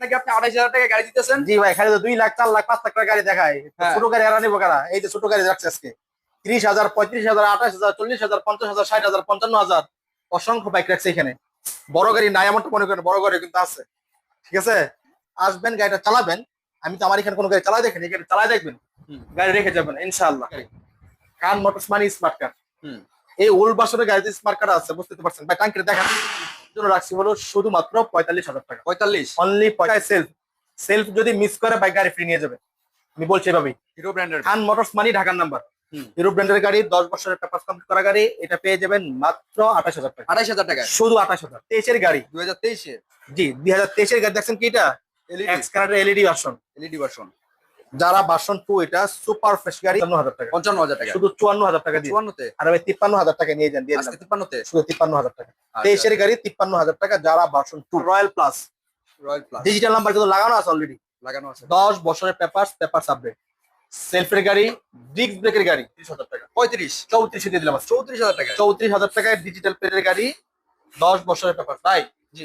নাকি আপনি আড়াইশ হাজার টাকা গাড়ি দিতেছেন? জি ভাই খালি তো দুই লাখ চার লাখ পাঁচ লাখ টাকা গাড়ি দেখায়। হ্যাঁ। ছোট গাড়ি হারা নিবো কারা? এই যে ছোট গাড়ি রাখছে আজকে। ত্রিশ হাজার পঁয়ত্রিশ হাজার আঠাশ হাজার চল্লিশ হাজার পঞ্চাশ হাজার ষাট হাজার পঞ্চান্ন হাজার অসংখ্য বাইক রাখছে এখানে। বড় গাড়ি নাই এমনটা মনে করেন বড় গাড়ি কিন্তু আছে। ঠিক আছে? আসবেন গাড়িটা চালাবেন। আমি তো আমার এখানে কোনো গাড়ি চালাই দেখেন এখানে চালাই দেখবেন। গাড়ি রেখে যাবেন ইনশাআল্লাহ। কান মোটরস মানে স্মার্ট কার হুম। এই ওল্ড বাসনের গাড়িতে স্মার্ট কার আছে বুঝতে পারছেন। ভাই টাঙ্কিটা দেখান। জন্য রাখছি হলো শুধুমাত্র পঁয়তাল্লিশ হাজার টাকা। পঁয়তাল্লিশ? অনলি পয়সায় সেলফ সেলফ যদি মিস করে বাইক গাড়ি ফ্রি নিয়ে যাবে। আমি বলছি এভাবেই। হিরো ব্র্যান্ডের খান মোটরস মানি ঢাকার নাম্বার। হিরো ব্র্যান্ডের গাড়ি দশ বছরের পেপার কমপ্লিট করা গাড়ি এটা পেয়ে যাবেন মাত্র আঠাশ হাজার টাকা। আড়াইশ হাজার টাকা। শুধু আঠাশ হাজার। তেইশের গাড়ি। দুই হাজার তেইশে জি দুই হাজার তেইশের গাড়ি দেখছেন কি এটা? এলইডি এক্স কালারের এলইডি ভার্সন এলইডি ভার্সন যারা বাসন টু এটা সুপার ফ্রেশ গাড়ি চুয়ান্ন হাজার টাকা। পঞ্চান্ন হাজার টাকা। শুধু চুয়ান্ন হাজার টাকা চুয়ান্নতে? আর আমি তিপ্পান্ন হাজার টাকা নিয়ে যান দিয়ে তিপ্পান্নতে? শুধু তিপ্পান্ন হাজার টাকা। আচ্ছা। তেইশের গাড়ি তিপ্পান্ন হাজার টাকা যারা version two royal plus royal plus digital number কিন্তু লাগানো আছে অলরেডি লাগানো আছে। দশ বছরের পেপার পেপার আপডেট সেলফের গাড়ি ডিস্ক ব্রেকের গাড়ি। তিরিশ হাজার টাকা। পঁয়ত্রিশ। চৌত্রিশে দিয়ে দিলাম চৌত্রিশ হাজার টাকা। চৌত্রিশ হাজার টাকায় ডিজিটাল প্লেটের গাড়ি দশ বছরের পেপার তাই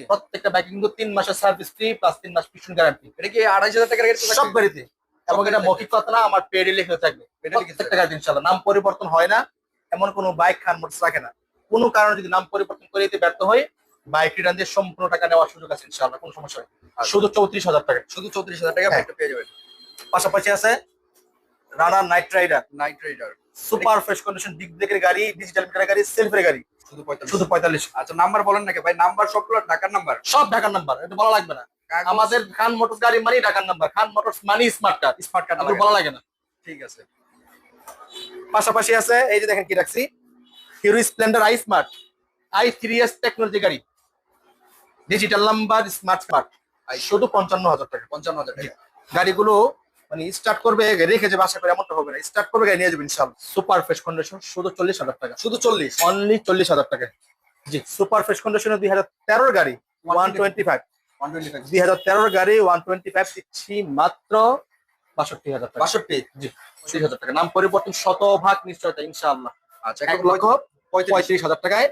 প্রত্যেকটা বাইকে কিন্তু তিন মাসের সার্ভিস ফ্রি প্লাস তিন মাস পিছন গ্যারান্টি এটা কি আড়াইশ হাজার টাকার গাড়ি? সব গাড়িতে। এবং এটা। মৌখিক কথা না আমার পেডে লেখা থাকবে পেডে লিখে গাড়ি ইনশাল্লাহ নাম পরিবর্তন হয় না এমন কোনো বাইক খান মোটরস রাখে না কোনো কারণে যদি নাম পরিবর্তন করে দিতে ব্যর্থ হয় বাইক রিটার্ন দিয়ে সম্পূর্ণ টাকা নেওয়ার সুযোগ আছে ইনশাল্লাহ কোনো সমস্যা নেই। শুধু চৌত্রিশ হাজার টাকা শুধু চৌত্রিশ হাজার টাকা হ্যাঁ। বাইকটা পেয়ে যাবেন পাশাপাশি আছে Runner night rider night rider super fresh condition ডিগ ব্রেকের গাড়ি ডিজিটাল মিটারের গাড়ি সেলফের গাড়ি। শুধু পঁয়তাল্লিশ। শুধু পঁয়তাল্লিশ। আচ্ছা নাম্বার বলেন নাকি? ভাই নাম্বার সবগুলো ঢাকার নাম্বার সব ঢাকার নাম্বার এটা বলা লাগবে না। আমাদের খান মোটরস গাড়ি মানে ঢাকার নাম্বার খান মোটরস মানি স্মার্ট কার স্মার্ট কার্ড আমাদের বলা লাগে না। ঠিক আছে। পাশাপাশি আছে এই যে দেখেন কি রাখছি। Hero Splendor I smart I three S technology গাড়ি ডিজিটাল নাম্বার স্মার্ট স্মার্ট শুধু পঞ্চান্ন হাজার টাকা। পঞ্চান্ন হাজার টাকা। গাড়িগুলো মানে স্টার্ট করবে রেখে যাবে আশা করি এমনটা হবে না। স্টার্ট করবে নিয়ে যাবে ইনশাল্লাহ। সুপার ফ্রেশ কন্ডিশন শুধু চল্লিশ হাজার টাকা। শুধু চল্লিশ? অনলি চল্লিশ হাজার টাকা। জি সুপার ফ্রেশ কন্ডিশনের দুই হাজার তেরোর গাড়ি ওয়ান টোয়েন্টি ফাইভ দুই হাজার তেরোর গাড়ি ওয়ান টোয়েন্টি ফাইভ দিচ্ছি মাত্র বাষট্টি হাজার টাকা। বাষট্টি? জি পঁচিশ হাজার টাকা। নাম পরিবর্তন শতভাগ নিশ্চয়তা ইনশাআল্লাহ। আচ্ছা এক লক্ষ পঁয়ত্রিশ। হাজার টাকায়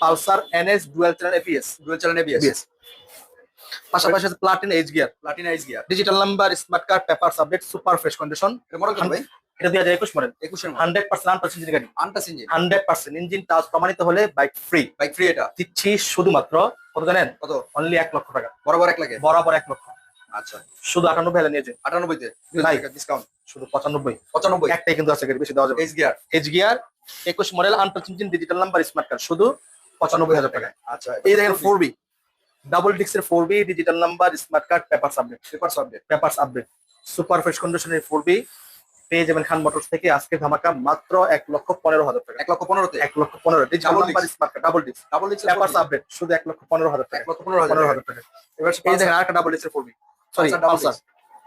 Pulsar NS dual channel ABS. Dual channel ABS পাশাপাশি আছে প্লাটিন এইচ গিয়ার প্লাটিনা আইস gear digital number smart card paper subject super fresh condition মনে করেন ভাই এটা দুই হাজার একুশ মডেল একুশের মধ্যে হান্ড্রেড পার্সেন্ট আনটাচ ইঞ্জিন গাড়ি। Untouch engine hundred percent engine touch প্রমাণিত হলে বাইক ফ্রি বাইক ফ্রি এটা? দিচ্ছি শুধুমাত্র কত জানেন? কত? অনলি এক লক্ষ টাকা। বরাবর এক বরাবর এক লক্ষ। আচ্ছা। শুধু আটানব্বই নিয়েছে। আটানব্বইতে। ডিসকাউন্ট শুধু পঁচানব্বই। পঁচানব্বই। একটাই কিন্তু আছে বেশি দেওয়া যাবে এইচ গিয়ার এইচ গিয়ার একুশ model untouch engine digital number smart card শুধু পঁচানব্বই হাজার টাকা আচ্ছা। এই দেখেন ফোর বি ডাবল ডিস্কের four B digital number smart card paper update paper update paper update super fresh কন্ডিশনের ফোর বি পেয়ে যাবেন খান মোটরস থেকে আজকে ধামাকা মাত্র এক লক্ষ পনেরো হাজার টাকা। এক লক্ষ পনেরো এক লক্ষ পনেরো digital number smart card double ডিক্স ডাবল ডিক্স পেপার আপডেট শুধু এক লক্ষ পনেরো হাজার টাকা। এক লক্ষ পনেরো হাজার টাকা। এবার এই দেখেন আরেকটা ডাবল ডিস্কের four B sorry double Pulsar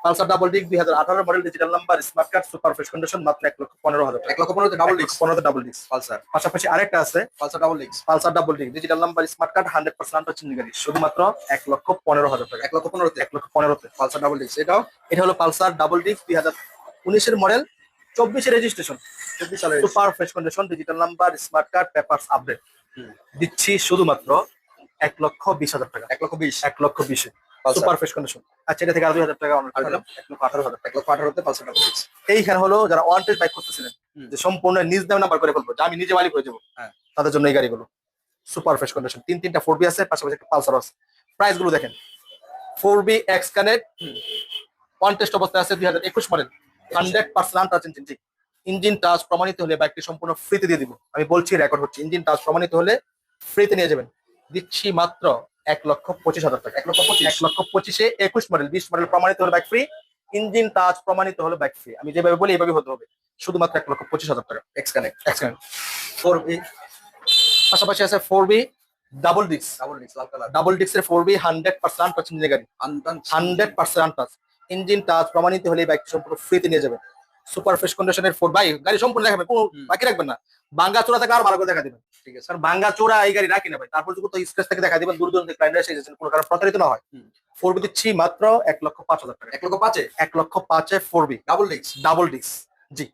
Pulsar double disc দুই হাজার আঠারো model digital number smart card super fresh condition মাত্র এক লক্ষ পনেরো হাজার এক লক্ষ পনেরোতে ডাবল ডিক্স পনেরো ডাবল ডিক্স পালসার। পাশাপাশি আরেকটা আছে পালসার ডাবল ডিক্স Pulsar double disc digital number smart card hundred percent হচ্ছে গাড়ি শুধুমাত্র এক লক্ষ পনেরো হাজার টাকা। এক লক্ষ পনেরোতে। এক লক্ষ পনেরোতে। পালসার ডাবল ডিক্স এটাও? এটা হলো পালসার ডাবল ডিস্ক দুই হাজার উনিশের মডেল চব্বিশে রেজিস্ট্রেশন চব্বিশ সালের super fresh condition digital number smart card papers update দিচ্ছি শুধুমাত্র এক লক্ষ বিশ হাজার টাকা। এক লক্ষ বিশ। এক লক্ষ বিশে। সুপার ফ্রেশ কন্ডিশন আচ্ছা এটা থেকে আর দুই হাজার টাকা অনার করে এক লক্ষ আঠারো হাজার এক লক্ষ আঠারোতে পালসার ডাবল এইখানে হলো যারা ওয়ান্টেড বাইক করতেছিলেন যে সম্পূর্ণ নিজ নামে নাম্বার করে ফেলব আমি নিজে মালিক হয়ে যাব হ্যাঁ। তাদের জন্য এই গাড়িগুলো। সুপার ফ্রেশ কন্ডিশন তিন তিনটা ফোর বি আছে পাশাপাশি একটা পালসার আছে। প্রাইসগুলো দেখেন four B X connect one test অবস্থায় আছে দুই হাজার একুশ model hundred percent touch engine ঠিক। ইঞ্জিন টাচ প্রমাণিত হলে বাইকটি সম্পূর্ণ ফ্রিতে দিয়ে দিব। আমি বলছি রেকর্ড হচ্ছে ইঞ্জিন টাচ প্রমাণিত হলে ফ্রিতে নিয়ে যাবেন। দিচ্ছি মাত্র এক লক্ষ পঁচিশ হাজার টাকা। এক লক্ষ পঁচিশ এক লক্ষ পঁচিশে একুশ মডেল বিশ মডেল প্রমাণিত হলে বাইক ফ্রি ইঞ্জিন টাচ প্রমাণিত হলে বাইক ফ্রি আমি যেভাবে বলি এইভাবে হতে হবে। শুধুমাত্র এক লক্ষ পঁচিশ হাজার টাকা। X connect excellent four B পাশাপাশি আছে ফোর বি ডাবল ডিক্স ডাবল ডিক্স লাল colour double ডিক্সের four B hundred percent touch engine গাড়ি। Hundred percent touch engine touch প্রমাণিত হলে বাইক সম্পূর্ণ ফ্রিতে নিয়ে যাবে সুপার ফ্রেশ কন্ডিশনের ফোর বাই গাড়ি সম্পূর্ণ দেখাবে কোনো বাকি রাখবেন না। বাঙ্গা চোরা থেকে আর ভালো করে দেখা দিবেন। ঠিক আছে। কারণ বাঙ্গা চোরা এই গাড়ি রাখি না ভাই। তারপর যদি কোথাও স্ক্রেচ থেকে দেখা দিবেন দূর দূরান্তে ক্লাইন্ট এসে গেছেন কোনো কারণ প্রতারিত না হয়। ফোর বি দিচ্ছি মাত্র এক লক্ষ পাঁচ হাজার টাকা। এক লক্ষ পাঁচে? এক লক্ষ পাঁচে ফোর বি ডাবল ডিক্স ডাবল ডিস্ক জি।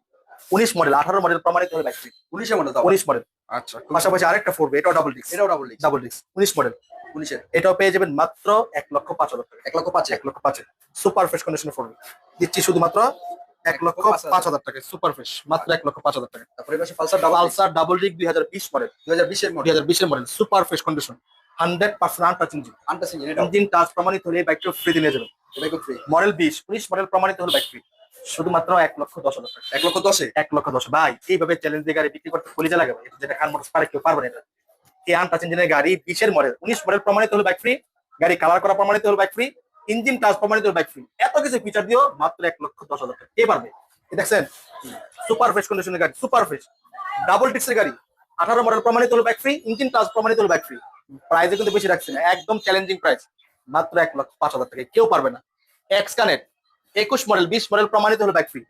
উনিশ মডেল আঠারো মডেল প্রমাণিত বাইক ফ্রি উনিশে মডেল উনিশ মডেল আচ্ছা পাশাপাশি আরেকটা ফোর বি এটাও ডাবল ডিস্ক এটাও ডাবল ডিক্স ডাবল ডিস্ক উনিশ মডেল উনিশের। এটাও পেয়ে যাবেন মাত্র এক লক্ষ পাঁচ হাজার টাকা। এক লক্ষ পাঁচ? এক লক্ষ পাঁচে। সুপার ফ্রেশ কন্ডিশনে ফোন দিচ্ছি শুধুমাত্র এক লক্ষ পাঁচ হাজার। টাকা সুপার ফ্রেশ মাত্র এক লক্ষ পাঁচ হাজার টাকা। তারপরে Pulsar double Pulsar double disc দুই হাজার বিশ মডেল দুই হাজার বিশের দুই হাজার বিশের model super fresh condition hundred percent untouch engine untouch engine engine touch প্রমাণিত হলে বাইকটা ফ্রি নিয়ে যাবেন ফ্রি মডেল বিশ উনিশ মডেল প্রমাণিত হলে বাইক ফ্রি শুধুমাত্র এক লক্ষ দশ হাজার টাকা। এক লক্ষ দশে? এক লক্ষ দশ। ভাই এইভাবে চ্যালেঞ্জ দিয়ে গাড়ি বিক্রি করতে কলিজা লাগাবে এটা যেটা খান মোটরস পারে কেউ পারবে না এটা। এই আনটাচ ইঞ্জিনের গাড়ি বিশের মডেল উনিশ মডেল প্রমাণিত হলে বাইক ফ্রি গাড়ি কালার করা প্রমাণিত হলে বাইক ফ্রি ইঞ্জিন ট্রান্সফরমার দিয়ে ব্যাক ফ্রি এত কিছু ফিচার দিও, মাত্র এক লক্ষ দশ হাজার টাকা। কে পারবে? দেখছেন? সুপার ফ্রেশ কন্ডিশনের গাড়ি সুপার ফ্রেশ ডাবল ডিক্সের গাড়ি। আঠারো মডেল প্রমাণিত হলো ব্যাক ফ্রি ইঞ্জিন ট্রান্স প্রমাণিত হলো ব্যাক ফ্রি প্রাইসে কিন্তু বেশি রাখছে না, একদম চ্যালেঞ্জিং প্রাইস মাত্র এক লক্ষ পাঁচ হাজার টাকা। কেউ পারবে না। এক্স কানেক্ট একুশ মডেল বিশ মডেল প্রমাণিত হলো ব্যাক ফ্রি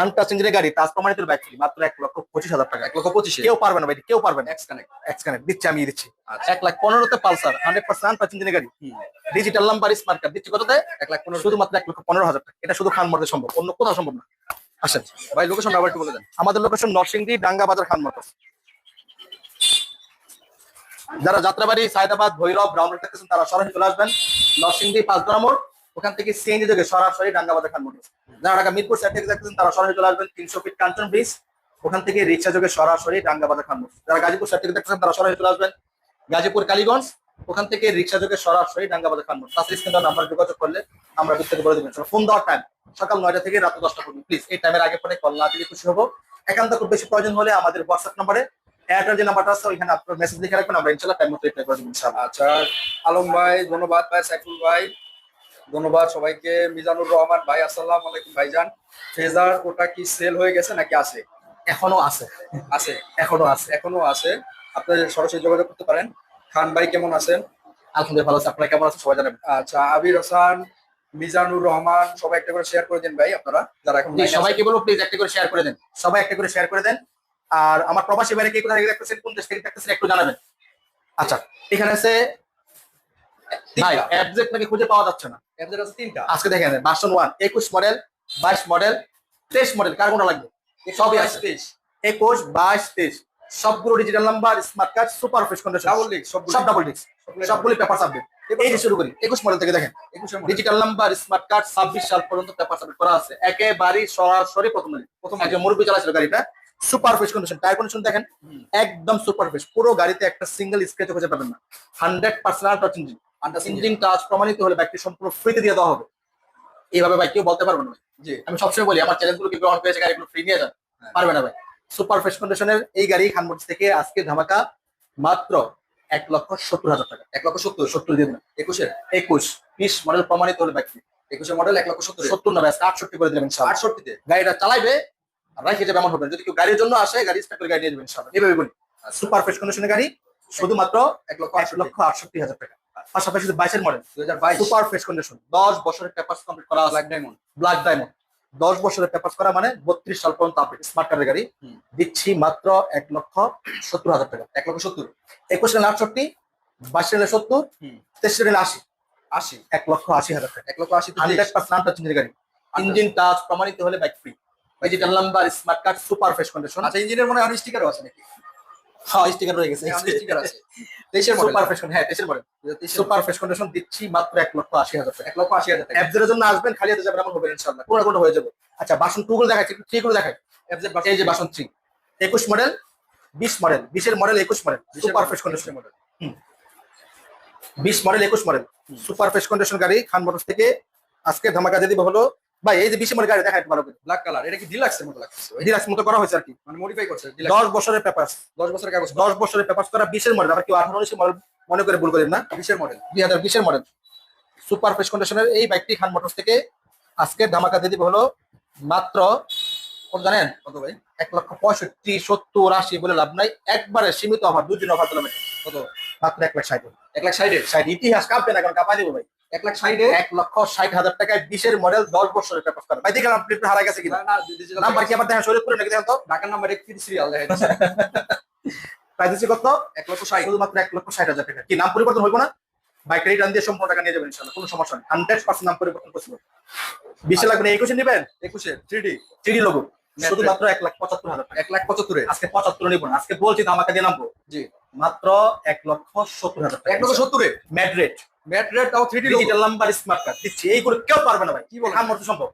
আনটাচ ইঞ্জিনের গাড়ি টাচ প্রমাণিত বাইক ফ্রি মাত্র এক লক্ষ পঁচিশ হাজার টাকা। এক লক্ষ পঁচিশে? কেউ পারবে না ভাই কেউ পারবে না। এক্স কানেক্ট এক্স কানেক্ট দিচ্ছি আমি দিচ্ছি। এক লাখ পনেরোতে পালসার হান্ড্রেড পার্সেন্ট আনটাচ ইঞ্জিনের গাড়ি। ডিজিটাল নাম্বার স্মার্ট কার্ড দিচ্ছি কত দেয় এক লাখ পনেরো শুধুমাত্র এক লক্ষ পনেরো হাজার টাকা। এটা শুধু খান মধ্যে সম্ভব অন্য কোথাও সম্ভব না। আসেন। ভাই লোকেশন আবার একটু বলে দেন। আমাদের লোকেশন নরসিংদী ডাঙ্গা বাজার খান মোটরস যারা যাত্রাবাড়ি সায়দাবাদ ভৈরব ব্রাউন থাকতেছেন তারা সরাসরি চলে আসবেন। নরসিংদী পাঁচদরা মোড়। ওখান থেকে সিএনজি যোগে সরাসরি ডাঙ্গা বাজার খান মোটরস। যারা ঢাকা মিরপুর সাইড থেকে থাকতেছেন তারা সরাসরি চলে আসবেন তিনশো ফিট কাঞ্চন ব্রিজ ওখান থেকে রিক্সা যোগে সরাসরি ডাঙ্গা বাজার খান মোটরস। যারা গাজীপুর সাইড থেকে থাকতেছেন তারা সরাসরি চলে আসবেন গাজীপুর কালীগঞ্জ। ওখান থেকে রিক্সা যোগে সরাসরি ডাঙ্গা বাজার খান মোটরস। তাছাড়া স্ক্রিন নাম্বার যোগাযোগ করলে আমরা বিস্তারিত বলে দেবেন ফোন দেওয়ার টাইম সকাল নয়টা থেকে রাত দশটা পর্যন্ত। প্লিজ এই টাইমের আগে পরে কল না দিলে খুশি হব একান্ত খুব বেশি প্রয়োজন হলে আমাদের হোয়াটসঅ্যাপ নাম্বারে ওইখানে আপনার মেসেজ রাখবেন। আমরা ইনশাল্লাহ। আচ্ছা আলম ভাই, ধন্যবাদ ভাই, সাইফুল ভাই। ধন্যবাদ সবাইকে। মিজানুর রহমান ভাই আসসালাম আলাইকুম ভাইজান। ফেজার ওটা কি সেল হয়ে গেছে নাকি আছে? এখনও আছে। আছে এখনও আছে এখনও আছে। আপনি সরাসরি যোগাযোগ করতে পারেন। খান ভাই কেমন আছেন? আলহামদুলিল্লাহ ভালো আছে। আপনারা কেমন আছেন? সবাই জানাবেন। আচ্ছা আবির হাসান মিজানুর রহমান সবাই একটা করে শেয়ার করে দেন ভাই আপনারা যারা এখন সবাইকে বলব প্লিজ একটা করে শেয়ার করে দেন। সবাই একটা করে শেয়ার করে দেন। আর আমার প্রবাসী বাইরে কে কোথা থেকে দেখতেছেন কোন দেশ থেকে দেখতেছেন একটু জানাবেন। আচ্ছা এখানে আছে ভাই। অ্যাবজেক্ট নাকি খুঁজে পাওয়া যাচ্ছে না। তিনটা। আজকে দেখেন ভার্সন ওয়ান একুশ মডেল বাইশ মডেল তেইশ মডেল কার কোনটা লাগবে? সবই আছে। তেইশ। একুশ বাইশ তেইশ। সবগুলো digital number smart card super fresh condition double disc সব ডাবল ডিস্ক সবগুলি পেপার সাবজেক্ট এই যে শুরু করি। একুশ মডেল থেকে দেখেন। ডিজিটাল নাম্বার স্মার্ট কার্ড ছাব্বিশ সাল পর্যন্ত পেপার সাবমিট করা আছে। একেবারেই সরাসরি প্রথম। প্রথম একজন মুরব্বী চালাচ্ছিল গাড়িটা। Super fresh condition tyre condition দেখেন? একদম সুপার ফ্রেশ পুরো গাড়িতে একটা সিঙ্গেল স্ক্রেচ খুঁজে পাবেন না। Hundred percent touch engine touch প্রমাণিত হলে বাইকটি সম্পূর্ণ ফ্রিতে দিয়ে দেওয়া হবে। এইভাবে ভাই কেউ বলতে পারবে না। ভাই। জি। আমি সবসময় বলি আমার চ্যালেঞ্জ গুলোকে গ্রহণ করেছে গাড়িগুলো ফ্রি নিয়ে যান। পারবে না ভাই সুপার ফ্রেশ কন্ডিশনের এই গাড়ি খানমোটস থেকে আজকে ধামাকা মাত্র এক লক্ষ সত্তর হাজার টাকা। এক লক্ষ সত্তর সত্তর দিন। একুশের? একুশ। বিশ মডেল প্রমাণিত হলে বাইক একুশে মডেল এক লক্ষ সত্তর সত্তর না ব্যাস আটষট্টি করে দিলেন আটষট্টিতে? গাড়িটা চালাইবে আর রাখে যাবে এমন হবে যদি কেউ গাড়ির জন্য আসে গাড়ি স্টার্ট করে গাড়ি নিয়ে যাবেন এভাবে বলি। সুপার ফ্রেশ কন্ডিশনের গাড়ি শুধুমাত্র এক লক্ষ লক্ষ আটষট্টি হাজার টাকা। পাশাপাশি বাইশের মডেল দুই হাজার বাইশ। সুপার ফ্রেশ কন্ডিশন দশ বছরের পেপার কমপ্লিট করা ব্ল্যাক ডায়মন্ড ব্ল্যাক ডায়মন্ড দশ বছরের পেপার করা মানে বত্রিশ সাল পর্যন্ত আপনি স্মার্ট কার্ডের গাড়ি। দিচ্ছি মাত্র এক লক্ষ সত্তর হাজার টাকা। এক লক্ষ সত্তর। একুশ রেল আটষট্টি বাইশ রেলে সত্তর। তেইশ রেলে আশি। আশি। এক লক্ষ আশি হাজার টাকা। এক লক্ষ আশি হান্ড্রেড পার্সেন্ট টাচ গাড়ি। ইঞ্জিন টাচ প্রমাণিত হলে bike free digital number smart card super fresh condition আচ্ছা ইঞ্জিনের মনে হয় স্টিকারও আছে নাকি? হ্যাঁ স্টিকার রয়ে গেছে। স্টিকার আছে। তেইশের মডেল সুপার ফ্রেশ হ্যাঁ তেইশের মডেল সুপার ফ্রেশ কন্ডিশন দিচ্ছি মাত্র এক লক্ষ আশি হাজার টাকা। এক লক্ষ আশি হাজার টাকা। অ্যাপদের জন্য আসবেন খালি হাতে যাবেন এমন হবে ইনশাআল্লাহ। কোনো কোনো হয়ে যাবে। আচ্ছা বাসন টু গুলো দেখাচ্ছি থ্রি গুলো দেখাই। এই যে বাসন থ্রি একুশ মডেল বিশ মডেল বিশের মডেল একুশ model super fresh condition model বিশ মডেল একুশ মডেল সুপার ফ্রেশ কন্ডিশন গাড়ি খান মোটরস থেকে। আজকে ধামাকা দিয়ে দিব হলো ভাই এই যে বিশ মডেল গাড়ি দেখাই পারো ব্ল্যাক কালার এটা কি ডিলাক্সের মতো লাগছে ডিলাক্স মতো করা হয়েছে আর কি। মানে মডিফাই করছে দশ বছরের পেপার দশ বছরের কাগজ। দশ বছরের পেপার করা বিশের মডেল আবার কেউ আঠারো উনিশের মডেল মনে করে ভুল করেন না? বিশের মডেল দুই হাজার বিশের মডেল সুপার ফ্রেশ কন্ডিশনের এই বাইকটি খান মোটরস থেকে আজকে ধামাকা দিয়ে দিব হলো মাত্র কত জানেন? কত ভাই? এক লক্ষ পঁয়ষট্টি সত্তর আশি বলে লাভ নাই। একবারে সীমিত অফার দুদিন অফার দিলাম কত? মাত্র এক লাখ ষাট। এক লাখ ষাটের ষাট ইতিহাস কাঁপবে না এখন কাঁপা দিব ভাই। এক লাখ ষাটে এক লক্ষ ষাট হাজার টাকায় বিশের মডেল দশ বছরের পেপার করা ভাই দেখলাম প্লেট হারা গেছে কিনা? নাম্বার কি দেখা শরীর করে নাকি দেখেন তো? ঢাকার নাম্বার একত্রিশ সিরিয়াল দেখা প্রাইস কত? এক লক্ষ ষাট। শুধুমাত্র এক লক্ষ ষাট হাজার টাকা। কি নাম পরিবর্তন হইব না? বাইক দিয়ে সম্পূর্ণ টাকা নিয়ে যাবেন ইনশাল্লাহ কোনো সমস্যা নেই। হান্ড্রেড পার্সেন্ট নাম পরিবর্তন করছিল বিশে লাগবে না একুশে নেবেন? একুশের থ্রি ডি থ্রি লোগো শুধুমাত্র এক লাখ পঁচাত্তর হাজার টাকা। এক লাখ পঁচাত্তরে আজকে পঁচাত্তর নিব না। আজকে বলছি তো আমাকে দিয়ে নামবো। জি। মাত্র এক লক্ষ সত্তর হাজার টাকা। এক লক্ষ সত্তরে ম্যাড্রেট ম্যাট রেট তাও three digital number smart card দিচ্ছি এইগুলো কেউ পারবে না ভাই। কি বলেন? আমার তো সম্ভব।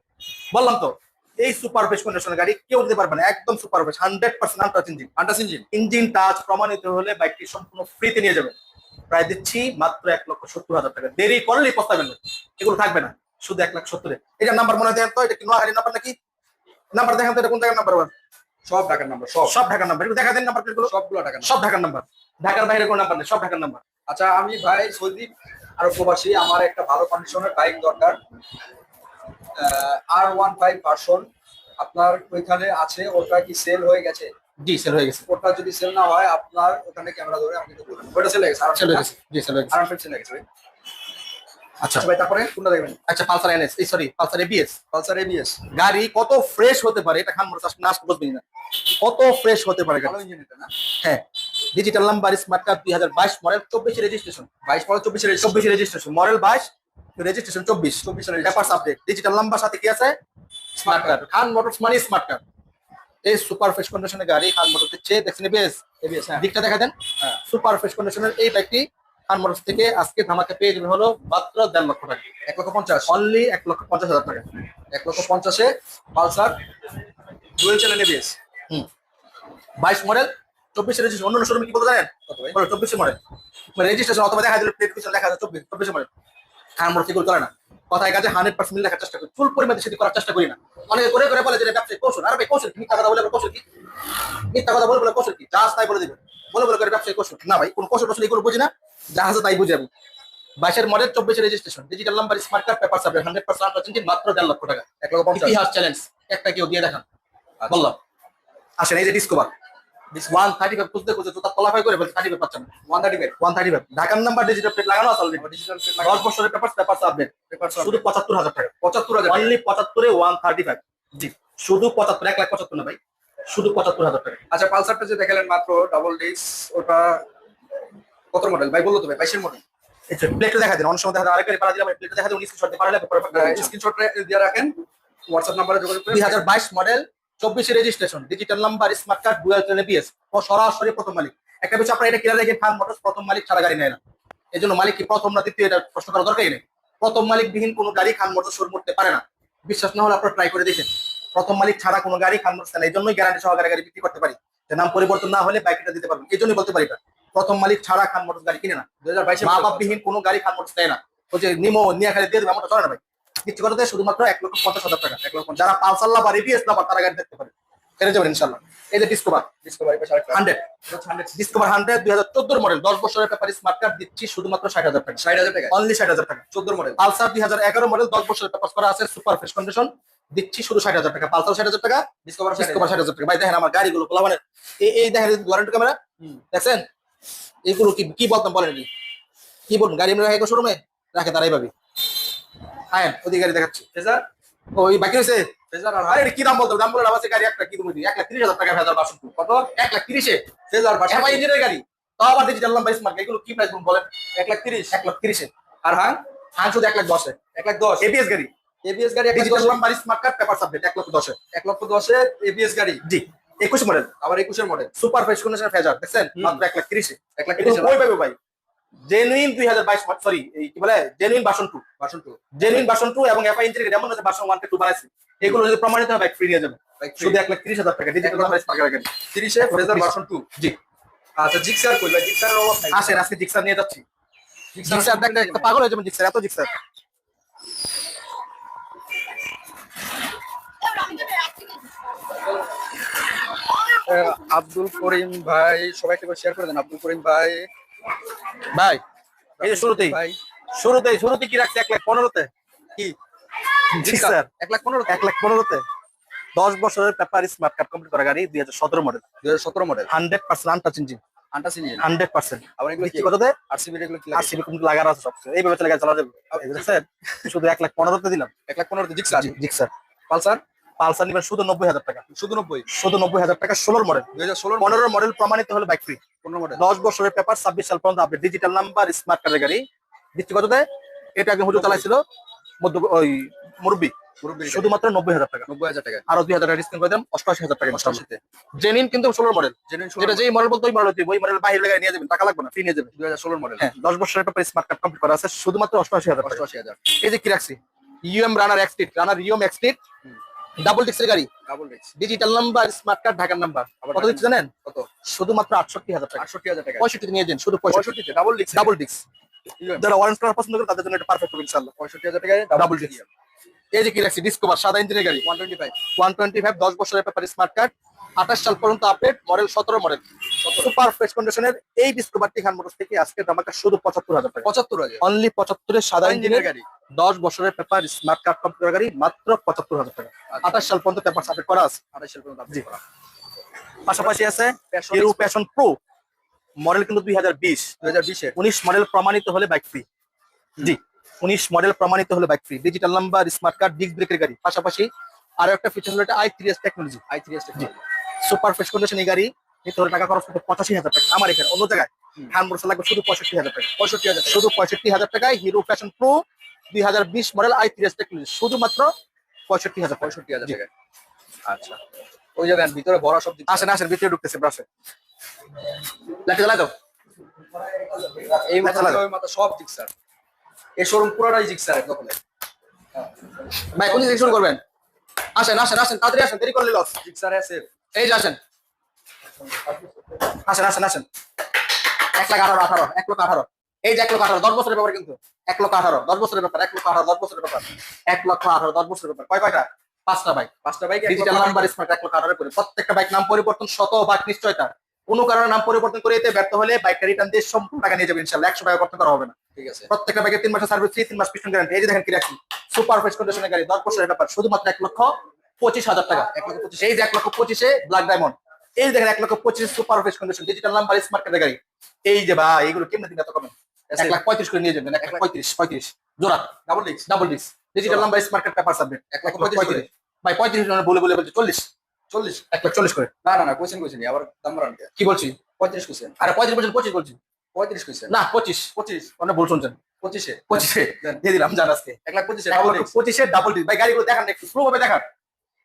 বললাম তো এই সুপার বেশ গাড়ি কেউ দিতে পারবে না একদম সুপার বেশ hundred percent untouch engine untouch engine engine touch প্রমাণিত হলে বাইকটি সম্পূর্ণ ফ্রিতে নিয়ে প্রায় দিচ্ছি মাত্র এক লক্ষ সত্তর হাজার টাকা। দেরি করলেই পস্তাবেন না। এগুলো থাকবে না শুধু এক লাখ সত্তরে। এটা নাম্বার মনে দেন তো এটা কি নোয়াখালী নাম্বার নাকি? নাম্বার দেখান তো এটা কোন জায়গার নাম্বার সব ঢাকার নাম্বার সব। সব ঢাকার নাম্বার দেখা দেন নাম্বার সবগুলো ঢাকার সব ঢাকার নাম্বার ঢাকার বাইরে কোনো নাম্বার নেই সব ঢাকার নাম্বার আচ্ছা আমি ভাই সৌদি আর প্রবাসী আমার একটা ভালো কন্ডিশনের বাইক দরকার। আর ওয়ান ফাইভ ভার্সন আপনার ওইখানে আছে ওটা কি সেল হয়ে গেছে? জি সেল হয়ে গেছে। ওটা যদি সেল না হয় আপনার ওখানে ক্যামেরা ধরে আমাকে বলবেন। ওটা সেল হয়ে গেছে সেল হয়ে গেছে। জি সেল হয়ে গেছে। আরাম সেল হয়ে গেছে আচ্ছা। আচ্ছা ভাই তারপরে কোনটা দেখবেন? আচ্ছা পালসার এনএস এই sorry Pulsar ABS Pulsar ABS গাড়ি কত ফ্রেশ হতে পারে এটা খান মোটরস না আসলে বুঝবেন না। কত ফ্রেশ হতে পারে গাড়ি? ভালো ইঞ্জিন এটা না? হ্যাঁ। ডিজিটাল নাম্বার স্মার্ট কার্ড দুই হাজার বাইশ মডেল চব্বিশ রেজিস্ট্রেশন বাইশ পরে চব্বিশের চব্বিশ রেজিস্ট্রেশন মডেল বাইশ রেজিস্ট্রেশন চব্বিশ চব্বিশের পেপারস আপডেট ডিজিটাল নাম্বার সাথে কি আছে? স্মার্ট কার্ড খান মোটরস মানে স্মার্ট কার্ড এই সুপার ফ্রেশ কন্ডিশনের গাড়ি খান মোটরস দিচ্ছে দেখছেন এবিএস? এবিএস হ্যাঁ। দিকটা দেখা দেন। সুপার ফ্রেশ কন্ডিশনের এই বাইকটি খান মোটরস থেকে আজকে ধামাকে পেয়ে যাবে হলো মাত্র দেড় লক্ষ টাকা। এক লক্ষ পঞ্চাশ। অনলি এক লক্ষ পঞ্চাশ হাজার টাকা। এক লক্ষ পঞ্চাশে পালসার ডুয়েল চ্যানেল এবিএস। হুম। বাইশ মডেল চব্বিশে রেজিস্ট্রেশন অন্য শোরুমে কি বলতে জানেন? চব্বিশে মডেল। রেজিস্ট্রেশন অথবা দেখা দিল প্লেট পিছনে লেখা আছে চব্বিশ চব্বিশে মডেল। খান মোটর থেকে চলে না। কথায় কাজে হান্ড্রেড পার্সেন্ট মিল লেখার চেষ্টা করি চুল পরিমাণে সেটি করার চেষ্টা করি না। অনেকে করে করে বলে যে ব্যবসায়ী কৌশল। আর ভাই কৌশল মিথ্যা কথা বলে কৌশল কি? মিথ্যা কথা বলে বলে কৌশল কি? জাহাজ তাই বলে দিবে। বলে বলে করে ব্যবসায়ী কৌশল। না ভাই কোন কৌশল কৌশল এগুলো বুঝি না। জাহাজে তাই বুঝে আমি বাইশের মডেল চব্বিশে registration digital number smart card paper subject hundred percent চিন্তিত মাত্র দেড় লক্ষ টাকা। এক লক্ষ ইতিহাস চ্যালেঞ্জ একটা কেউ দিয়ে দেখান। আচ্ছা। বললাম আসেন এই যে ডিসকভার ওয়ান থার্টি ফাইভ খুঁজতে খুঁজতে জুতা তলাফাই করে বলছে থার্টি ফাইভ পাচ্ছেন one thirty five one thirty five ঢাকার নাম্বার ডিজিটাল প্লেট লাগানো আছে অলরেডি ডিজিটাল দশ বছরের পেপার পেপার আপডেট শুধু পঁচাত্তর হাজার টাকা। পঁচাত্তর হাজার অনলি পঁচাত্তরে ওয়ান থার্টি ফাইভ জি। শুধু পঁচাত্তর এক লাখ পঁচাত্তর না ভাই। শুধু পঁচাত্তর হাজার টাকা। আচ্ছা পালসারটা যে দেখালেন মাত্র ডাবল ডিস্ক ওটা কত মডেল ভাই বলল তো ভাই বাইশের মডেল প্লেটটা দেখা দিন অনেক সময় দেখা যায় আরেকবার পালা দিলাম প্লেটটা দেখা দিন পারলে স্ক্রিনশট দিয়ে রাখেন। হোয়াটসঅ্যাপ নাম্বারে যোগাযোগ করে দুই হাজার বাইশ মডেল চব্বিশে registration digital number smart card dual channel BS ও সরাসরি প্রথম মালিক। একটা বিষয় আপনারা এটা ক্লিয়ার ফার্ম মোটরস প্রথম মালিক ছাড়া গাড়ি নেয় না। এই জন্য মালিক কি প্রথম না দ্বিতীয় এটা প্রশ্ন করার দরকারই নেই। প্রথম মালিক বিহীন কোনো গাড়ি খান মোটর শুরু করতে পারে না। বিশ্বাস না হলে আপনারা ট্রাই করে দেখেন। প্রথম মালিক ছাড়া কোনো গাড়ি খান মোটর এই জন্যই গ্যারান্টি সহকারে গাড়ি বিক্রি করতে পারি। যে নাম পরিবর্তন না হলে বাইকটা দিতে পারবেন এই জন্যই বলতে পারি এটা। প্রথম মালিক ছাড়া খান মোটর গাড়ি কিনে না। দু হাজার বাইশে মা বাপ বিহীন কোনো গাড়ি খান মোটর দেয় না। ওই যে নিমো নিয়ে খালি দিয়ে দেবে আমরা চলে না ভাই? কিছু কথা শুধুমাত্র এক লক্ষ পঞ্চাশ হাজার টাকা এক লক্ষ যারা পালসার লাভার এবিএস লাভার তারা গাড়ি দেখতে পারে। ফেরে যাবেন ইনশাল্লাহ এই যে Discover Discovery hundred Discover hundred দুই হাজার চোদ্দোর মডেল দশ বছরের পেপার স্মার্ট কার্ড দিচ্ছি শুধুমাত্র ষাট হাজার টাকা। ষাট হাজার টাকা। অনলি ষাট হাজার টাকা। চোদ্দ মডেল পালসার দুই হাজার এগারো মডেল দশ বছরের পেপার করা আছে সুপার ফ্রেশ কন্ডিশন দিচ্ছি শুধু ষাট হাজার টাকা। পালসার ষাট হাজার টাকা ডিসকভার ডিসকভার ষাট হাজার টাকা। ভাই দেখেন আমার গাড়িগুলো খোলা মানে এই দেখেন ওয়ারেন্টি ক্যামেরা দেখছেন? এগুলো কি কি বলতাম বলেন কি বলুন? গাড়ি এমনি রাখে শোরুমে রাখে তারাই পাবি হ্যাঁ ওদিকে গাড়ি দেখাচ্ছি। ফেজার? ওই বাকি হয়েছে ফেজার আর আরে কি দাম বলতো? দাম বলে আমার গাড়ি একটা কি তুমি এক লাখ তিরিশ হাজার টাকা ভেজাল বাসন কত? এক লাখ তিরিশে? ফেজার এমআই ইঞ্জিনের গাড়ি। তাও আবার ডিজিটাল নাম্বার স্মার্ট এগুলো কি প্রাইস বলেন এক লাখ তিরিশ। এক লাখ তিরিশে। আর হ্যাঁ হ্যাঁ শুধু এক লাখ দশে। এক লাখ দশ। এবিএস গাড়ি। এবিএস গাড়ি digital number smart card paper subject এক লক্ষ দশে। এক লক্ষ দশে এবিএস গাড়ি। জি। একুশ মডেল আবার একুশের মডেল সুপার ফ্রেশ কন্ডিশনের ফেজার দেখছেন। মাত্র এক লাখ তিরিশে। এক লাখ তিরিশ পাবে ভাই? জেনুইন দুই হাজার বাইশ সরি এই কি বলে? Genuine version two version two genuine version two এবং এফআই ইঞ্জিনের এমন আছে বাসন ওয়ান টু বানাইছে। এগুলো যদি প্রমাণিত হয় বাইক ফ্রি নিয়ে যাবে। শুধু এক লাখ তিরিশ হাজার টাকা ডিজিটাল গাড়ি তিরিশে ফেজার বাসন টু জি। আচ্ছা জিক্সার কই? ভাই জিক্সার অভাব নাই। আসেন আজকে জিক্সার নিয়ে যাচ্ছি। জিক্সার পাগল হয়ে যাবেন জিক্সার এত জিক্সার আব্দুল করিম ভাই সবাইকে শেয়ার করে দেন আব্দুল করিম ভাই। ভাই এই যে শুরুতেই। ভাই। শুরুতেই শুরুতে কি রাখছে? এক লাখ পনেরোতে? কি? এক লাখ পনেরো এক লাখ পনেরোতে। দশ বছরের পেপার স্মার্ট কার্ড কমপ্লিট করা গাড়ি দুই হাজার সতেরো মডেল দুই হাজার সতেরো model hundred percent untouch engine untouch engine hundred percent. আবার এগুলো কি? কথাতে আরসিবি এগুলো আছে এইভাবে চলে গেছে চালা যাবে। এই শুধু এক লাখ পনেরোতে দিলাম। এক লাখ পনেরো জিক্সার জিক্সার পালসার? পালসার নিবেন শুধু নব্বই হাজার টাকা। শুধু নব্বই? শুধু নব্বই হাজার টাকা ষোলোর মডেল দুই হাজার ষোলো পনেরো মডেল প্রমাণিত হলে বাইক ফ্রি পনেরো মডেল দশ বছরের পেপার ছাব্বিশ সাল পর্যন্ত আপডেট ডিজিটাল নাম্বার স্মার্ট কার্ডের গাড়ি। দিচ্ছি কত দেয় এটা একজন হুজুর চালাইছিল মধ্য ওই মুরব্বী। শুধুমাত্র নব্বই হাজার টাকা। নব্বই হাজার টাকা। আরও দুই হাজার টাকা ডিসকাউন্ট করে দেন অষ্টআশি হাজার টাকা অষ্টআশিতে। জেনিন কিন্তু ষোলোর মডেল জেনুইন যেটা যেই মডেল বলতো ওই মডেল ওই মডেল বাইরে লাগাই নিয়ে যাবেন টাকা লাগবে না ফ্রি নিয়ে যাবেন। দুই হাজার ষোলোর মডেল হ্যাঁ দশ বছরের ব্যাপারে স্মার্ট কার্ড কমপ্লিট করা আছে শুধুমাত্র অষ্টআশি হাজার টাকা। অষ্টআশি হাজার। এই যে কি রাখছি? ইউএম রানার এক্সটিট রানার ইউএম এক্সটিট। ডাবল ডিক্সের গাড়ি? ডাবল রিক্স ডিজিটাল নাম্বার স্মার্ট কার্ড ঢাকার নাম্বার কত দিচ্ছে জানেন? কত? শুধুমাত্র আটষট্টি হাজার টাকা। আটষট্টি হাজার টাকা। পঁয়ষট্টি নিয়ে যান শুধু পঁয়ষট্টি। ডাবল ডিক্স ডাবল ডিক্স যারা অরেঞ্জ কালার পছন্দ করে তাদের জন্য এটা পারফেক্ট হবে ইনশাআল্লাহ। পঁয়ষট্টি হাজার টাকা ডাবল। রিক্স এই যে কি রাখছি ডিসকভার সাদা ইঞ্জিনের গাড়ি? One twenty five one twenty five দশ বছরের ব্যাপারে স্মার্ট কার্ড আঠাশ সাল পর্যন্ত আপডেট মডেল সতেরো মডেল সুপার ফ্রেশ কন্ডিশনের এই ডিসকভারটি খান মোটরস থেকে আজকে আমাকে শুধু পঁচাত্তর হাজার টাকা। পঁচাত্তর হাজার। অনলি পঁচাত্তরের সাদা ইঞ্জিনের গাড়ি দশ বছরের পেপার স্মার্ট কার্ড কম্পিউটার গাড়ি মাত্র পঁচাত্তর হাজার টাকা। আঠাশ সাল পর্যন্ত পেপার সাবমিট করা আছে। আড়াইশো পর্যন্ত জি। পাশাপাশি আছে হিরো প্যাশন প্রো মডেল কিন্তু দুই হাজার বিশ। দুই হাজার বিশে। উনিশ মডেল প্রমাণিত হলে বাইক ফ্রি জি। উনিশ মডেল প্রমাণিত হলে bike free digital number smart card disc ব্রেকের গাড়ি। পাশাপাশি আরও একটা ফিচার হলো এটা I three S technology I three S super fresh condition এই গাড়ি নিতে হলে টাকা খরচ করতে পঁচাশি হাজার টাকা। আমার এখানে অন্য জায়গায় মোটর লাগবে শুধু পঁয়ষট্টি হাজার টাকা। পঁয়ষট্টি হাজার শুধু পঁয়ষট্টি হাজার টাকায় হিরো ফ্যাশন প্রো দুই হাজার বিশ মডেল আই টেকনোলজি শুধুমাত্র পঁয়ষট্টি হাজার পঁয়ষট্টি হাজার। টাকা আচ্ছা। ওই যাবেন ভিতরে বড় সব আসেন আসেন ভিতরে ঢুকতেছে ব্রাশে লাইট জ্বালাই দাও। এই মাথা লাগো। ওই মাথা সব দিক স্যার। এই শোরুম পুরোটাই জিক স্যার দখলে ভাই কোন দিকে শুরু করবেন? আসেন আসেন আসেন তাড়াতাড়ি আসেন দেরি করলে লস জিক স্যার আছে এই যে আসেন। আসেন আসেন আসেন। এক লাখ আঠারো আঠারো এক লক্ষ আঠারো। এই যে এক লক্ষ আঠারো দশ বছরের ব্যাপার কিন্তু। এক লক্ষ আঠারো দশ বছরের ব্যাপার এক লক্ষ আঠারো দশ বছরের ব্যাপার। এক লক্ষ আঠারো দশ বছরের ব্যাপার। কয় কয়টা? পাঁচটা বাইক পাঁচটা বাইক ডিজিটাল নাম্বার স্মার্ট এক লক্ষ আঠারো করে। প্রত্যেকটা বাইক নাম পরিবর্তন শত বাইক নিশ্চয়তা। কোনো কারণে নাম পরিবর্তন করে এতে ব্যর্থ হলে বাইকটা রিটার্ন দিয়ে সম্পূর্ণ টাকা নিয়ে যাবে ইনশাল্লাহ। একশো টাকা করতে করা হবে না। ঠিক আছে। প্রত্যেকটা বাইকের তিন মাসের সার্ভিস ফ্রি তিন মাস পিছন গ্যারান্টি এই যে দেখেন কি রাখছি সুপার ফ্রেশ কন্ডিশনের গাড়ি দশ বছরের ব্যাপার। শুধুমাত্র এক লক্ষ পঁচিশ হাজার টাকা। এক লক্ষ পঁচিশ। এই যে এক লক্ষ পঁচিশে ব্ল্যাক ডায়মন্ড এই দেখেন এক লক্ষ পঁচিশ super fresh condition digital number smart কার্ডের গাড়ি এই যে ভাই এগুলো কেমনে দিন এত কমে? এক লাখ পঁয়ত্রিশ করে নিয়ে যাবেন এক লাখ পঁয়ত্রিশ পঁয়ত্রিশ। জোড়া। ডাবল ডিক্স double disc digital number smart card paper submit এক লাখ পঁয়ত্রিশ। ভাই পঁয়ত্রিশ বলে বলে বলছে চল্লিশ। চল্লিশ? এক লাখ চল্লিশ করে। না না না কোয়েশ্চেন কোয়েশ্চেন আবার দাম বাড়ান কি বলছি? পঁয়ত্রিশ কোয়েশ্চেন আরে পঁয়ত্রিশ বলছেন পঁচিশ বলছি। পঁয়ত্রিশ কোয়েশ্চেন না পঁচিশ। পঁচিশ। অনেক ভুল শুনছেন। পঁচিশে। পঁচিশে। দিয়ে দিলাম জান আজকে। এক লাখ পঁচিশে ডাবল পঁচিশে ডাবল ডিস ভাই গাড়িগুলো দেখান একটু। স্লো ভাবে দেখান।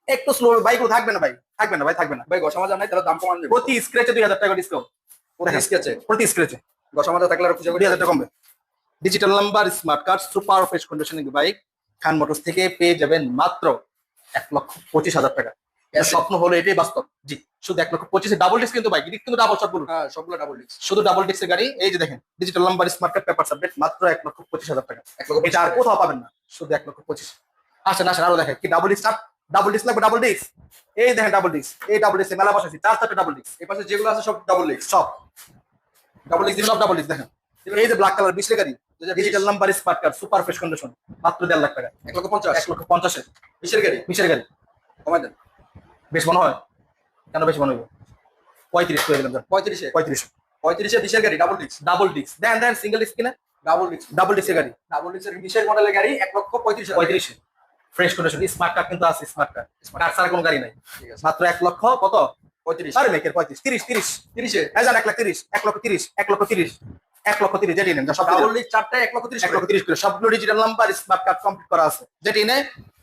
একটু স্লো বাইকগুলো থাকবে না ভাই থাকবে না ভাই থাকবে না। ভাই গসা মাজা নাই তাহলে দাম কমান প্রতি স্ক্রেচে দুই হাজার টাকা ডিসকাউন্ট প্রতি স্কেচে প্রতি স্ক্রেচে গসা মাজা থাকলে আর দুই হাজার টাকা কমবে। Digital number smart card super fresh conditioning bike Khan motors থেকে পেয়ে যাবেন মাত্র এক লক্ষ পঁচিশ হাজার টাকা। এর স্বপ্ন হলো এটাই বাস্তব। জি শুধু এক লক্ষ পঁচিশে ডাবল ডিস্ক কিন্তু বাইক কিন্তু ডাবল শট বলুন। হ্যাঁ সবগুলো ডাবল ডিক্স শুধু ডাবল ডিস্কের গাড়ি এই যে দেখেন digital number smart card paper submit মাত্র এক লক্ষ পঁচিশ হাজার টাকা। এক লক্ষ এটা আর কোথাও পাবেন না শুধু এক লক্ষ পঁচিশ। আসেন আসেন আরও দেখেন কি ডাবল ডিস্ক ডাবল ডিস্ক লাগবে ডাবল ডিস্ক এই দেখেন ডাবল ডিস্ক এই ডাবল ডিস্ক মেলা বসাচ্ছি চার চারটে ডাবল ডিস্ক এই পাশে যেগুলো আছে সব ডাবল ডিক্স সব। ডাবল ডিস্ক সব ডাবল ডিস্ক দেখেন। এই যে ব্ল্যাক কালার বিশ গাড়ি digital number smart card super fresh condition মাত্র দেড় লাখ টাকা। এক লক্ষ পঞ্চাশ। এক লক্ষ পঞ্চাশের বিশের গাড়ি বিশের গাড়ি কমাই দেন। বেশ মনে হয়? কেন বেশ মনে হবে পঁয়ত্রিশ করে দিলাম পঁয়ত্রিশে? পঁয়ত্রিশ। পঁয়ত্রিশে বিশের গাড়ি ডাবল ডিক্স ডাবল ডিস্ক দেন দেন সিঙ্গেল ডিস্ক কিনা। ডাবল ডিক্স ডাবল ডিস্কের গাড়ি। ডাবল ডিক্সের বিশের মডেলের গাড়ি এক লক্ষ পঁয়ত্রিশ। পঁয়ত্রিশ। ফ্রেশ কন্ডিশন স্মার্ট কার্ড কিন্তু আছে স্মার্ট কার্ড কার্ড ছাড়া কোনো গাড়ি নাই। ঠিক আছে। মাত্র এক লক্ষ কত? পঁয়ত্রিশ। আরে মেকের পঁয়ত্রিশ। তিরিশ তিরিশ। তিরিশে। যান এক লাখ তিরিশ এক লক্ষ তিরিশ এক লক্ষ তিরিশ এক লক্ষ তিরিশ যেটি নেন সব ডিক্স চারটে এক লক্ষ তিরিশ এক লক্ষ তিরিশ করে। সবগুলো digital number smart card complete করা আছে। যেটি নেই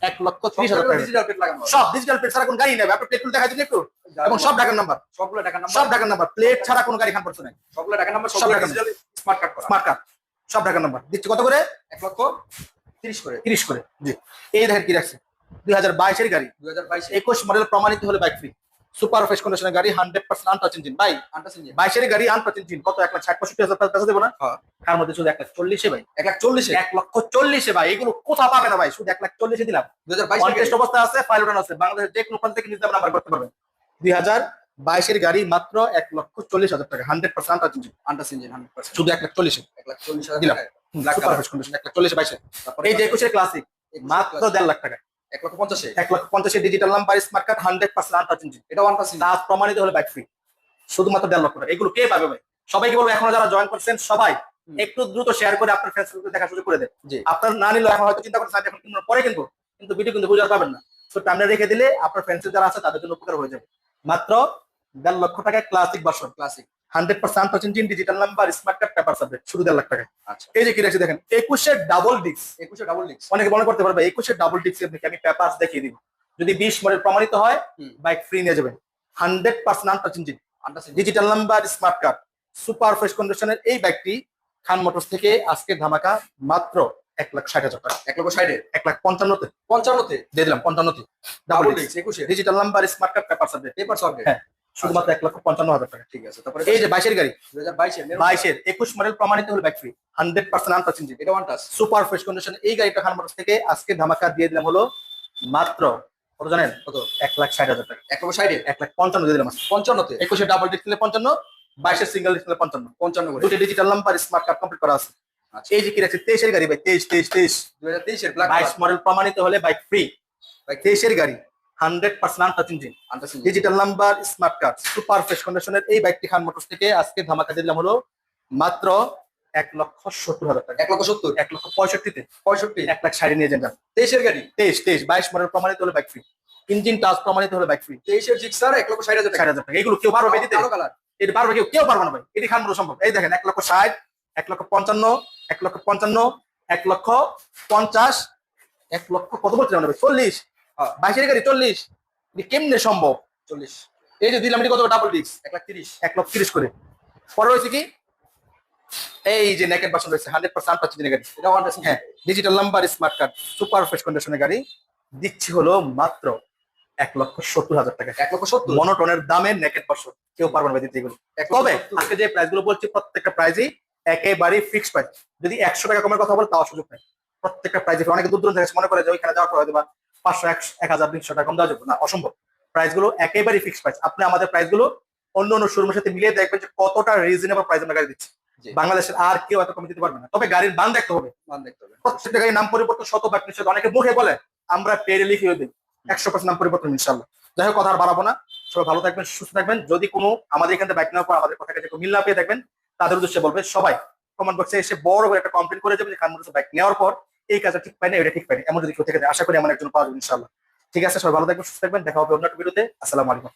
এক লক্ষ তিরিশ হাজার ডিজিটাল প্লেট লাগানো সব ডিজিটাল প্লেট ছাড়া কোনো গাড়ি নেবে আপনার প্লেট দেখা যাচ্ছে একটু। এবং সব ঢাকার নাম্বার সবগুলো টাকা নাম্বার সব ঢাকার নাম্বার প্লেট ছাড়া কোনো গাড়ি খান পড়ছে না সবগুলো টাকা নাম্বার সব digital smart card smart card সব ঢাকার নাম্বার দিচ্ছি কত করে? এক লক্ষ তিরিশ করে। তিরিশ করে জি। এই দেখেন কি রাখছে। দুই হাজার বাইশের গাড়ি। দুই হাজার বাইশে একুশ মডেল প্রমাণিত হলে বাইক ফ্রি সুপার ফ্রেশ কন্ডিশনের গাড়ি হান্ড্রেড পার্সেন্ট আনটাচ ইঞ্জিন ভাই আন্টাস ইঞ্জিন বাইশের গাড়ি আনটাচ ইঞ্জিন কত? এক লাখ ষাট পঁয়ষট্টি হাজার টাকা দেবো না? হ্যাঁ। তার মধ্যে শুধু এক লাখ চল্লিশে ভাই। এক লাখ চল্লিশে? এক লক্ষ চল্লিশে ভাই। এগুলো কোথাও পাবে না ভাই। শুধু এক লাখ চল্লিশে দিলাম। দুই হাজার বাইশ অবস্থা আছে ফাইল আছে। বাংলাদেশের যে কোনো প্রান্ত থেকে নিতে নাম্বার করতে পারবেন। দুই হাজার বাইশের গাড়ি মাত্র এক লক্ষ চল্লিশ হাজার টাকা hundred percent untouch engine hundred percent শুধু এক লাখ চল্লিশে। এক লাখ চল্লিশ হাজার দিলাম। এক লাখ চল্লিশে বাইশে। এই যে একুশের ক্লাসিক মাত্র দেড় লাখ টাকা এক লক্ষ পঞ্চাশে। এক লক্ষ পঞ্চাশে digital number smart card hundred percent untouch engine এটা ওয়ান পার্সেন্ট কাজ প্রমাণিত হলে বাইক ফ্রি শুধুমাত্র দেড় লক্ষ টাকা। এগুলো কে পাবে ভাই? সবাইকে বলব এখনও যারা জয়েন করছেন সবাই একটু দ্রুত শেয়ার করে আপনার ফ্রেন্ডস দেখা শুরু করে দেন। আপনার না নিলেও এখন হয়তো চিন্তা করছেন এখন কিনবো, পরে কিনবো। কিন্তু ভিডিও কিন্তু বুঝার পাবেন না। তো রেখে দিলে আপনার ফ্রেন্ডস যারা আছে তাদের জন্য উপকার হয়ে যাবে। মাত্র দেড় লক্ষ টাকায় classic version classic hundred percent engine digital number smart card paper subject শুধু দেড় লাখ টাকা এই যে কি রাখছি দেখেন একুশের ডাবল ডিস্ক একুশে ডাবল ডিক্স অনেকে মনে করতে পারবে একুশের ডাবল আপনাকে আমি পেপার দেখিয়ে দিব। যদি বিশ মডেল প্রমাণিত হয় বাইক ফ্রি নিয়ে যাবেন। Hundred percent engine digital number smart card super fresh কন্ডিশনের এই বাইকটি খান মোটরস থেকে আজকে ধামাকা মাত্র এক লাখ ষাট হাজার টাকা। এক লক্ষ ষাটে? এক লাখ পঞ্চান্নতে। পঞ্চান্নতে? দিয়ে দিলাম পঞ্চান্নতে। ডাবল একুশে? Digital number smart card paper subject paper subject হ্যাঁ শুধুমাত্র এক লক্ষ পঞ্চান্ন হাজার টাকা। ঠিক আছে তারপরে এই যে বাইশের গাড়ি। দুই হাজার বাইশে বাইশের একুশ মডেল প্রমাণিত হলো bike free hundred percent untouch engine এটা one touch super fresh condition এই গাড়িটা খান মোটরস থেকে আজকে ধামাকা দিয়ে দিলাম হলো মাত্র কত জানেন? কত? এক লাখ ষাট হাজার টাকা। এক লক্ষ ষাটে? এক লাখ পঞ্চান্ন দিয়ে দিলাম। পঞ্চান্নতে? একুশে ডাবল ডিসপ্লে পঞ্চান্ন বাইশের সিঙ্গেল ডিসপ্লে পঞ্চান্ন। পঞ্চান্ন দুটি digital number smart card complete করা আছে। আচ্ছা এই যে কি রাখছে তেইশের গাড়ি ভাই তেইশ তেইশ তেইশ দুই হাজার তেইশের ব্ল্যাক বাইশ মডেল প্রমাণিত হলে বাইক ফ্রি Bike তেইশের গাড়ি hundred percent untouch engine digital number smart card super fresh কন্ডিশনের এই বাইকটি খান মোটরস থেকে আজকে ধামাকা দিলাম হলো মাত্র এক লক্ষ সত্তর হাজার টাকা এক লক্ষ সত্তর এক লক্ষ পঁয়ষট্টিতে পঁয়ষট্টি এক লাখ ষাট নিয়ে যান। তেইশের গাড়ি তেইশ তেইশ বাইশ মডেল প্রমাণিত হলে বাইক ফ্রি ইঞ্জিন টাচ প্রমাণিত হলে বাইক ফ্রি তেইশের জিক্সার এক লক্ষ ষাট হাজার ষাট টাকা হাজার টাকা এগুলো কেউ পারবে দিতে কালার এটা পারবে কেউ কেউ পারবে না ভাই এটি খান মোটর সম্ভব এই দেখেন এক লক্ষ ষাট এক লক্ষ পঞ্চান্ন এক লক্ষ পঞ্চান্ন এক লক্ষ পঞ্চাশ এক লক্ষ কত ভাই চল্লিশ। বাইশের গাড়ি চল্লিশ। কেমনে সম্ভব? চল্লিশ। এই যে দিলাম এটি কত? ডাবল ডিস্ক এক লাখ তিরিশ। এক লক্ষ তিরিশ করে। পরে রয়েছে কি? এই যে নেকেট বাসন রয়েছে হান্ড্রেড পার্সেন্ট পাচ্ছি গাড়ি। এটা হ্যাঁ digital number smart card super fresh কন্ডিশনের গাড়ি। দিচ্ছি হলো মাত্র এক লক্ষ সত্তর হাজার টাকা। এক লক্ষ সত্তর? মনোটনের দামে নেকেট বাসন কেউ পারবে না দিতে এগুলো। তবে আজকে যে প্রাইসগুলো বলছি প্রত্যেকটা প্রাইজই একেবারে ফিক্স প্রাইস যদি একশো টাকা কমের কথা বলে তাও সুযোগ নেই। প্রত্যেকটা প্রাইজে অনেকে দূর দূরান্ত থেকে মনে করে যে ওইখানে যাওয়ার পর হয়তো বা পাঁচশো এক হাজার দুইশো টাকা কম দেওয়া যাবে না অসম্ভব। প্রাইসগুলো একেবারে ফিক্স প্রাইস আপনি আমাদের প্রাইসগুলো অন্য অন্য শোরুমের সাথে মিলিয়ে দেখবেন যে কতটা রিজনেবল প্রাইস আমরা গাড়ি দিচ্ছি। বাংলাদেশের আর কেউ এত কমে দিতে পারবে না। তবে গাড়ির বান দেখতে হবে। মান দেখতে হবে। প্রত্যেকটা গাড়ির নাম পরিবর্তন শত বাক নিষেধ অনেকে মুখে বলে আমরা পেরে লিখিয়ে দিই। একশো পার্সেন্ট নাম পরিবর্তন ইনশাল্লাহ যাই হোক কথা আর বাড়াবো না। সবাই ভালো থাকবেন সুস্থ থাকবেন। যদি কোনো আমাদের এখান থেকে বাইক নেওয়ার পর আমাদের কথা কাছে মিল না পেয়ে দেখবেন তাদের উদ্দেশ্যে বলবে, সবাই কমেন্ট বক্সে এসে বড় করে একটা কমপ্লেন করে যাবে যে খান বাইক নেওয়ার পর এই কাজটা ঠিক পাইনি এটা ঠিক পাইনি এমন যদি কেউ থেকে আশা করি আমার একজন পাওয়া যাবে ইনশাল্লাহ ঠিক আছে, সবাই ভালো থাকবেন, সুস্থ থাকবেন। দেখা হবে অন্য একটা ভিডিওতে আসসালামু আলাইকুম।